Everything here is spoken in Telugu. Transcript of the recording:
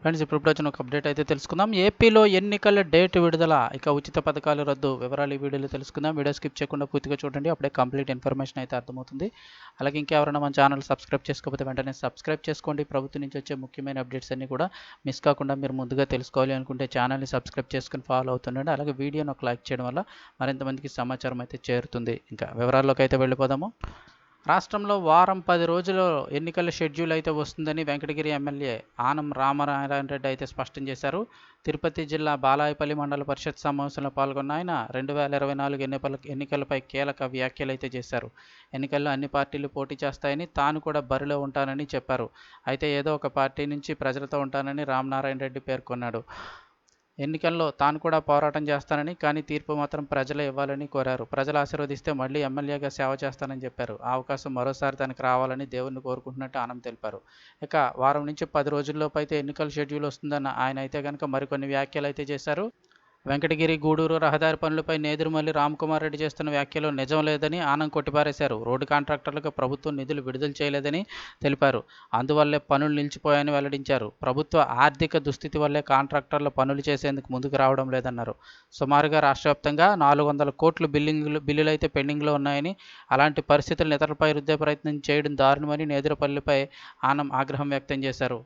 ఫ్రెండ్స్ ఇప్పుడు వచ్చిన ఒక అప్డేట్ అయితే తెలుసుకుందాం. ఏపీలో ఎన్నికల డేట్ విడుదల. ఇక ఉచిత పథకాలు రద్దు. వివరాలు ఈ వీడియోలో తెలుసుకుందాం. వీడియో స్కిప్ చేయకుండా పూర్తిగా చూడండి. అప్పుడే కంప్లీట్ ఇన్ఫర్మేషన్ అయితే అర్థమవుతుంది. అలాగే ఇంకెవరైనా మన ఛానల్ సబ్స్క్రైబ్ చేసుకోకపోతే వెంటనే సబ్స్క్రైబ్ చేసుకోండి. ప్రభుత్వం నుంచి వచ్చే ముఖ్యమైన అప్డేట్స్ అన్ని కూడా మిస్ కాకుండా మీరు ముందుగా తెలుసుకోవాలి అనుకుంటే ఛానల్ని సబ్స్క్రైబ్ చేసుకుని ఫాలో అవుతుండండి. అలాగే వీడియోని ఒక లైక్ చేయడం వల్ల మరింత మందికి సమాచారం అయితే చేరుతుంది. ఇంకా వివరాల్లోకి అయితే వెళ్ళిపోదాము. రాష్ట్రంలో వారం పది రోజుల్లో ఎన్నికల షెడ్యూల్ అయితే వస్తుందని వెంకటగిరి ఎమ్మెల్యే ఆనం రామనారాయణ రెడ్డి అయితే స్పష్టం చేశారు. తిరుపతి జిల్లా బాలాయపల్లి మండల పరిషత్ సమావేశంలో పాల్గొన్న ఆయన రెండు వేల ఇరవై నాలుగు ఎన్నికల ఎన్నికలపై కీలక వ్యాఖ్యలు అయితే చేశారు. ఎన్నికల్లో అన్ని పార్టీలు పోటీ చేస్తాయని తాను కూడా బరిలో ఉంటానని చెప్పారు. అయితే ఏదో ఒక పార్టీ నుంచి ప్రజలతో ఉంటానని రామనారాయణ రెడ్డి పేర్కొన్నాడు. ఎన్నికల్లో తాను కూడా పోరాటం చేస్తానని కానీ తీర్పు మాత్రం ప్రజలే ఇవ్వాలని కోరారు. ప్రజలు ఆశీర్వదిస్తే మళ్ళీ ఎమ్మెల్యేగా సేవ చేస్తానని చెప్పారు. ఆ అవకాశం మరోసారి తనకు రావాలని దేవుణ్ణి కోరుకుంటున్నట్టు ఆనంద్ తెలిపారు. ఇక వారం నుంచి పది రోజుల్లోపు అయితే ఎన్నికల షెడ్యూల్ వస్తుందన్న ఆయన అయితే కనుక మరికొన్ని వ్యాఖ్యలు అయితే చేశారు. వెంకటగిరి గూడూరు రహదారి పనులపై నేదురుమల్లి రామ్కుమార్ రెడ్డి చేస్తున్న వ్యాఖ్యలు నిజం లేదని ఆనం కొట్టిపారేశారు. రోడ్డు కాంట్రాక్టర్లకు ప్రభుత్వం నిధులు విడుదల చేయలేదని తెలిపారు. అందువల్లే పనులు నిలిచిపోయాయని వెల్లడించారు. ప్రభుత్వ ఆర్థిక దుస్థితి వల్లే కాంట్రాక్టర్లు పనులు చేసేందుకు ముందుకు రావడం లేదన్నారు. సుమారుగా రాష్ట్ర వ్యాప్తంగా నాలుగు వందల కోట్లు బిల్లింగ్లు బిల్లులు అయితే పెండింగ్లో ఉన్నాయని అలాంటి పరిస్థితులను ఇతరులపై రుద్దే ప్రయత్నం చేయడం దారుణమని నేదురుపల్లిపై ఆనం ఆగ్రహం వ్యక్తం చేశారు.